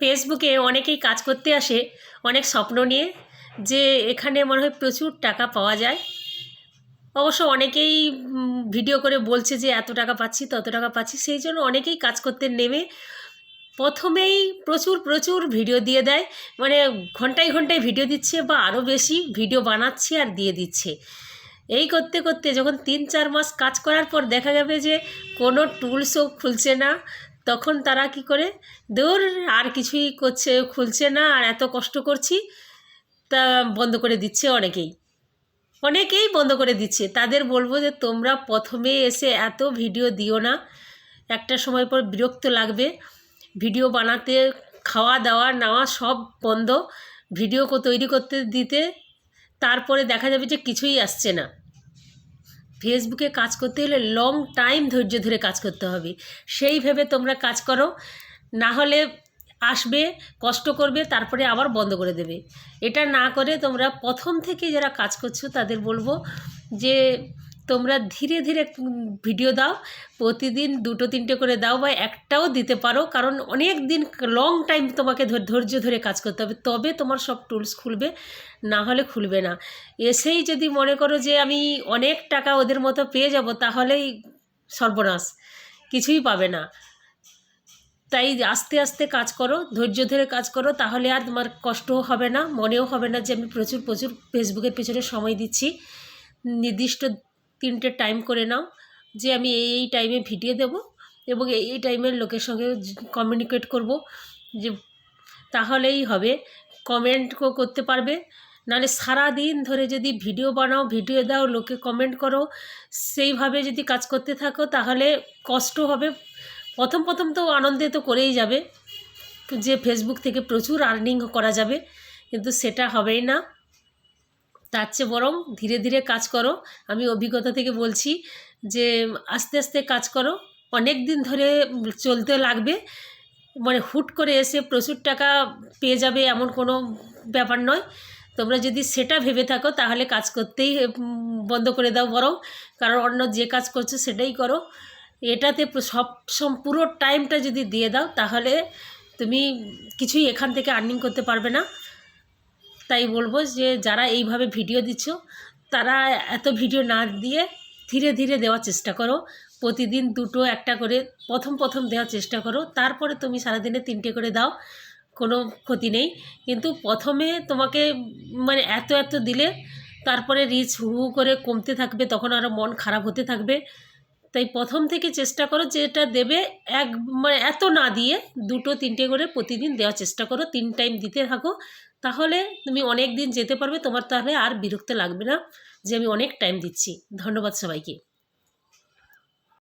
ফেসবুকে অনেকেই কাজ করতে আসে, অনেক স্বপ্ন নিয়ে, যে এখানে মনে হয় প্রচুর টাকা পাওয়া যায়। অবশ্য অনেকেই ভিডিও করে বলছে যে এত টাকা পাচ্ছি, তত টাকা পাচ্ছি, সেই জন্য অনেকেই কাজ করতে নেমে প্রথমেই প্রচুর প্রচুর ভিডিও দিয়ে দেয়। মানে ঘন্টায় ঘন্টায় ভিডিও দিচ্ছে বা আরও বেশি ভিডিও বানাচ্ছে আর দিয়ে দিচ্ছে। এই করতে করতে যখন তিন, চার মাস কাজ করার পর দেখা যাবে যে কোনো টুলসও খুলছে না তখন তারা কি করে? দূর আর কিছুই করছে, খুলছে না, আর এত কষ্ট করছি। তা বন্ধ করে দিচ্ছে অনেকেই। অনেকেই বন্ধ করে দিচ্ছে। তাদের বলব যে, তোমরা প্রথমে এসে এত ভিডিও দিও না। একটা সময় পর বিরক্ত লাগবে। ভিডিও বানাতে, খাওয়া দাওয়া নেওয়া সব বন্ধ। ভিডিও তৈরি করতে দিতে, তারপরে দেখা যাবে যে কিছুই আসছে না। ফেসবুকে কাজ করতে হলে লং টাইম ধৈর্য ধরে কাজ করতে হবে। সেই ভেবে তোমরা কাজ করো, না হলে আসবে, কষ্ট করবে, তারপরে আবার বন্ধ করে দেবে। এটা না করে তোমরা প্রথম থেকে যারা কাজ করছ তাদের বলব যে তোমরা ধীরে ধীরে ভিডিও দাও, প্রতিদিন দুটো, তিনটে করে দাও বা একটাও দিতে পারো, কারণ অনেক দিন লং টাইম তোমাকে ধৈর্য ধরে কাজ করতে হবে। তবে তোমার সব টুলস খুলবে, না হলে খুলবে না। এসেই যদি মনে করো যে আমি অনেক টাকা ওদের মতো পেয়ে যাব, তাহলেই সর্বনাশ, কিছুই পাবে না। তাই আস্তে আস্তে কাজ করো, ধৈর্য ধরে কাজ করো, তাহলে আর তোমার কষ্টও হবে না, মনেও হবে না যে আমি প্রচুর প্রচুর ফেসবুকের পেছনে সময় দিচ্ছি। নির্দিষ্ট তিনটে টাইম করে নাও, যে আমি এই এই টাইমে ভিডিও দেব এবং এই এই টাইমের লোকের সঙ্গে কমিউনিকেট করব, যে তাহলেই হবে। কমেন্ট করতে পারবে। নাহলে সারা দিন ধরে যদি ভিডিও বানাও, ভিডিও দাও, লোকে কমেন্ট করো, সেইভাবে যদি কাজ করতে থাকো, তাহলে কষ্ট হবে। প্রথম প্রথম তো আনন্দে তো করেই যাবে। যে ফেসবুক থেকে প্রচুর আর্নিং করা যাবে, কিন্তু সেটা হবেই না। তার চেয়ে বরং ধীরে ধীরে কাজ করো। আমি অভিজ্ঞতা থেকে বলছি যে, আস্তে আস্তে কাজ করো। অনেক দিন ধরে চলতে লাগবে। মানে হুট করে এসে প্রচুর টাকা পেয়ে যাবে এমন কোনো ব্যাপার নয়। তোমরা যদি সেটা ভেবে থাকো, তাহলে কাজ করতেই বন্ধ করে দাও বরং। কারণ অন্য যে কাজ করছ সেটাই করো। এটাতে সব পুরো টাইমটা যদি দিয়ে দাও, তাহলে তুমি কিছুই এখান থেকে আর্নিং করতে পারবে না। তাই বলব যে যারা এইভাবে ভিডিও দিচ্ছ, তারা এত ভিডিও না দিয়ে ধীরে ধীরে দেওয়ার চেষ্টা করো। প্রতিদিন দুটো একটা করে, প্রথম প্রথম দেওয়ার চেষ্টা করো। তারপরে তুমি সারাদিনে তিনটে করে দাও, কোনো ক্ষতি নেই। কিন্তু প্রথমে তোমাকে মানে এত এত দিলে, তারপরে রিচ হু করে কমতে থাকবে, তখন আরও মন খারাপ হতে থাকবে। তাই প্রথম থেকে চেষ্টা করো যেটা দেবে এক মানে এত না দিয়ে দুটো তিনটে করে প্রতিদিন দেওয়ার চেষ্টা করো, তিন টাইম দিতে থাকো। তাহলে তুমি অনেক দিন যেতে পারবে, তোমার তাহলে আর বিরক্ত লাগবে না যে আমি অনেক টাইম দিচ্ছি। ধন্যবাদ সবাইকে।